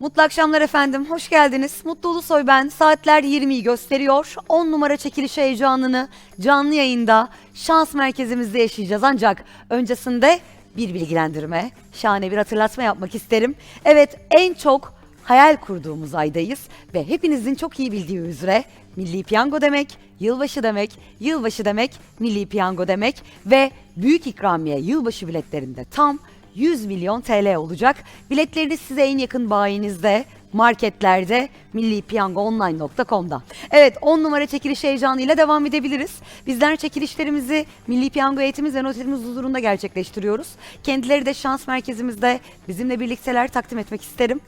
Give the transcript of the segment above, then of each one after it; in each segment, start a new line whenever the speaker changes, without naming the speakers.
Mutlu akşamlar efendim. Hoş geldiniz. Mutlu Ulusoy ben. Saatler 20'yi gösteriyor. 10 numara çekiliş heyecanını canlı yayında şans merkezimizde yaşayacağız. Ancak öncesinde bir bilgilendirme, şahane bir hatırlatma yapmak isterim. Evet en çok hayal kurduğumuz aydayız ve hepinizin çok iyi bildiği üzere Milli Piyango demek, yılbaşı demek, yılbaşı demek, Milli Piyango demek ve büyük ikramiye yılbaşı biletlerinde tam 100 milyon TL olacak. Biletleriniz size en yakın bayinizde, marketlerde, millipiyangoonline.com'da. Evet 10 numara çekiliş heyecanıyla devam edebiliriz. Bizler çekilişlerimizi Milli Piyango eğitimiz ve noterimiz huzurunda gerçekleştiriyoruz. Kendileri de şans merkezimizde bizimle birlikteler takdim etmek isterim.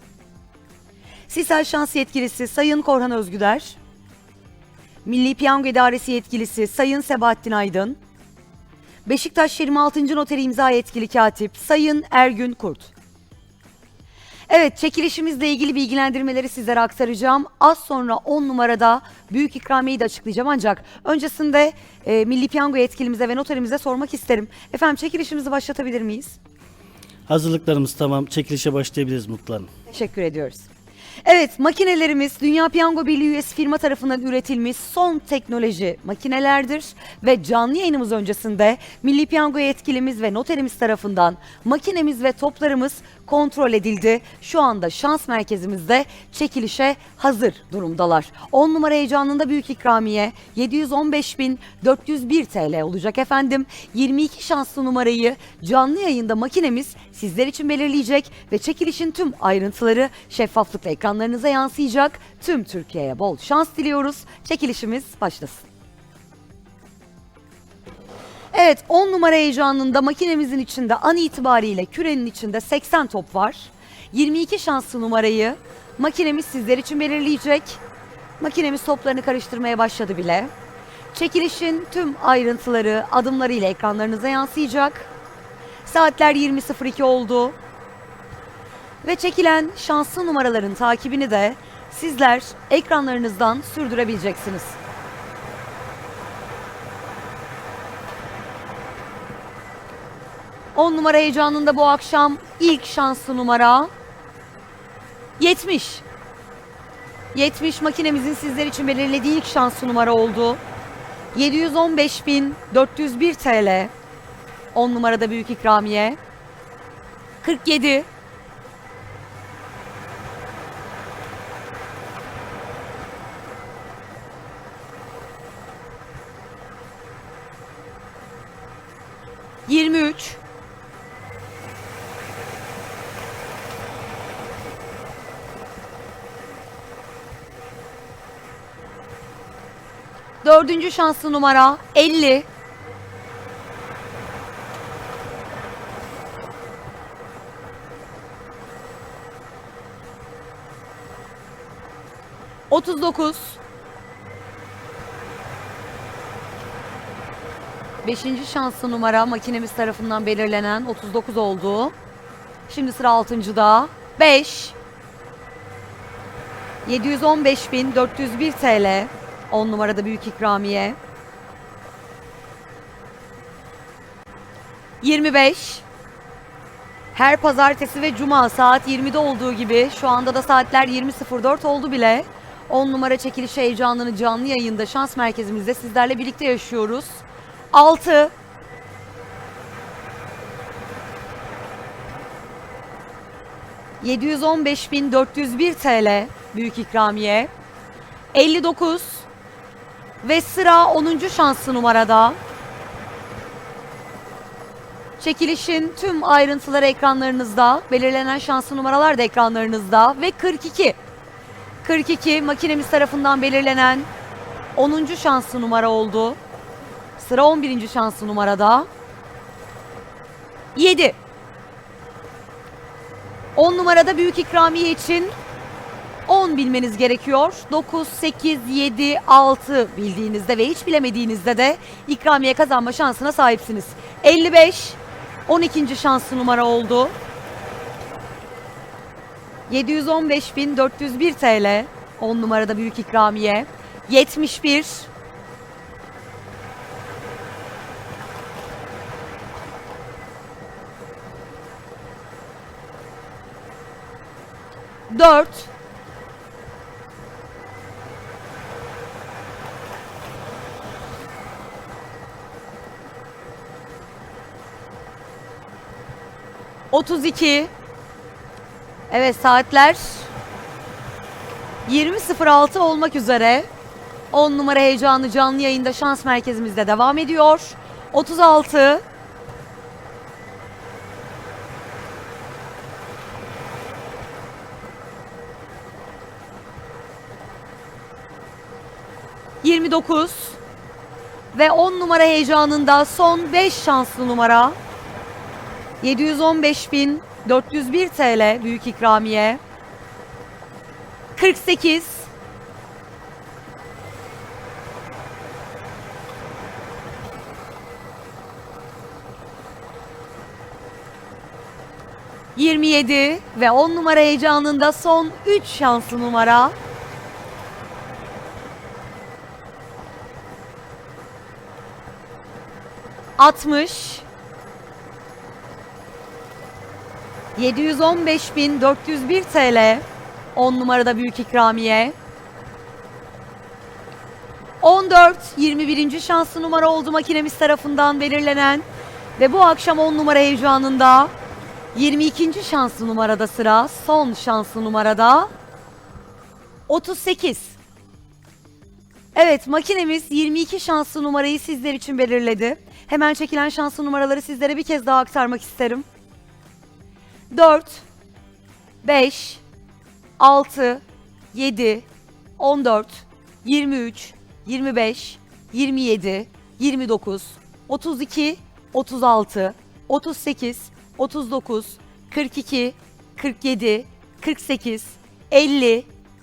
Sisal Şans Yetkilisi Sayın Korhan Özgüder, Milli Piyango İdaresi Yetkilisi Sayın Sebahattin Aydın, Beşiktaş 26. Noteri imza yetkili katip Sayın Ergün Kurt. Evet çekilişimizle ilgili bilgilendirmeleri sizlere aktaracağım. Az sonra 10 numarada büyük ikramiyeyi de açıklayacağım ancak öncesinde e, Milli Piyango yetkilimize ve noterimize sormak isterim. Efendim çekilişimizi başlatabilir miyiz?
Hazırlıklarımız tamam. Çekilişe başlayabiliriz Mutlu Hanım.
Teşekkür ediyoruz. Evet makinelerimiz Dünya Piyango Birliği üyesi firma tarafından üretilmiş son teknoloji makinelerdir ve canlı yayınımız öncesinde Milli Piyango yetkilimiz ve noterimiz tarafından makinemiz ve toplarımız kontrol edildi. Şu anda şans merkezimizde çekilişe hazır durumdalar. 10 numara heyecanında büyük ikramiye 715.401 TL olacak efendim. 22 şanslı numarayı canlı yayında makinemiz sizler için belirleyecek ve çekilişin tüm ayrıntıları şeffaflıkla ekranlarınıza yansıyacak. Tüm Türkiye'ye bol şans diliyoruz. Çekilişimiz başlasın. Evet 10 numara heyecanında makinemizin içinde an itibariyle kürenin içinde 80 top var. 22 şanslı numarayı makinemiz sizler için belirleyecek. Makinemiz toplarını karıştırmaya başladı bile. Çekilişin tüm ayrıntıları adımlarıyla ekranlarınıza yansıyacak. Saatler 20.02 oldu. Ve çekilen şanslı numaraların takibini de sizler ekranlarınızdan sürdürebileceksiniz. On numara heyecanında bu akşam ilk şanslı numara 70. 70 makinemizin sizler için belirlediği ilk şanslı numara oldu. 715.401 TL. 10 numarada büyük ikramiye. 47. Yirmi üç. Dördüncü şanslı numara 50. Otuz dokuz. Beşinci şanslı numara makinemiz tarafından belirlenen 39 oldu. Şimdi sıra altıncıda. 5. 715.401 TL. 10 numarada büyük ikramiye. 25. Her pazartesi ve cuma saat 20'de olduğu gibi şu anda da saatler 20.04 oldu bile. 10 numara çekiliş heyecanını canlı yayında şans merkezimizde sizlerle birlikte yaşıyoruz. 6. ...715.401 TL büyük ikramiye. 59 ve sıra 10. şanslı numarada. Çekilişin tüm ayrıntıları ekranlarınızda, belirlenen şanslı numaralar da ekranlarınızda ve 42. 42 makinemiz tarafından belirlenen 10. şanslı numara oldu. Sıra 11. şanslı numarada. 7. 10 numarada büyük ikramiye için 10 bilmeniz gerekiyor. 9, 8, 7, 6 bildiğinizde ve hiç bilemediğinizde de ikramiye kazanma şansına sahipsiniz. 55, 12. şanslı numara oldu. 715.401 TL 10 numarada büyük ikramiye. 71, 4 32 Evet saatler 20.06 olmak üzere. 10 numara heyecanı canlı yayında şans merkezimizde devam ediyor. 36 29 ve 10 numara heyecanında son 5 şanslı numara 715.401 TL büyük ikramiye. 48 27 ve 10 numara heyecanında son 3 şanslı numara. 60 715.401 TL 10 numarada büyük ikramiye 14 21. şanslı numara oldu makinemiz tarafından belirlenen ve bu akşam 10 numara heyecanında 22. şanslı numarada sıra son şanslı numarada 38 Evet makinemiz 22 şanslı numarayı sizler için belirledi. Hemen çekilen şanslı numaraları sizlere bir kez daha aktarmak isterim. 4 5 6 7 14 23 25 27 29 32 36 38 39 42 47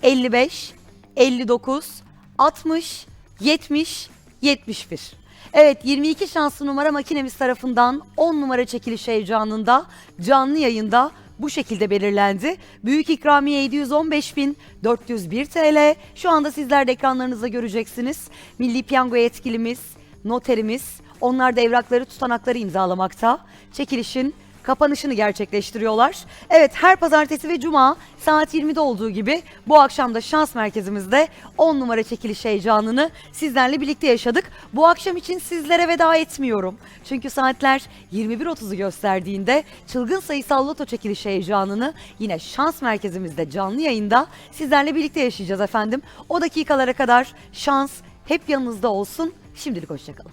48 50 55 59 60 70 71 Evet 22 şanslı numara makinemiz tarafından 10 numara çekiliş heyecanında canlı yayında bu şekilde belirlendi. Büyük ikramiye 715.401 TL. Şu anda sizler de ekranlarınızda göreceksiniz. Milli Piyango yetkilimiz, noterimiz onlar da evrakları tutanakları imzalamakta. Çekilişin kapanışını gerçekleştiriyorlar. Evet her pazartesi ve cuma saat 20'de olduğu gibi bu akşam da şans merkezimizde 10 numara çekiliş heyecanını sizlerle birlikte yaşadık. Bu akşam için sizlere veda etmiyorum. Çünkü saatler 21.30'u gösterdiğinde çılgın sayısal loto çekiliş heyecanını yine şans merkezimizde canlı yayında sizlerle birlikte yaşayacağız efendim. O dakikalara kadar şans hep yanınızda olsun. Şimdilik hoşçakalın.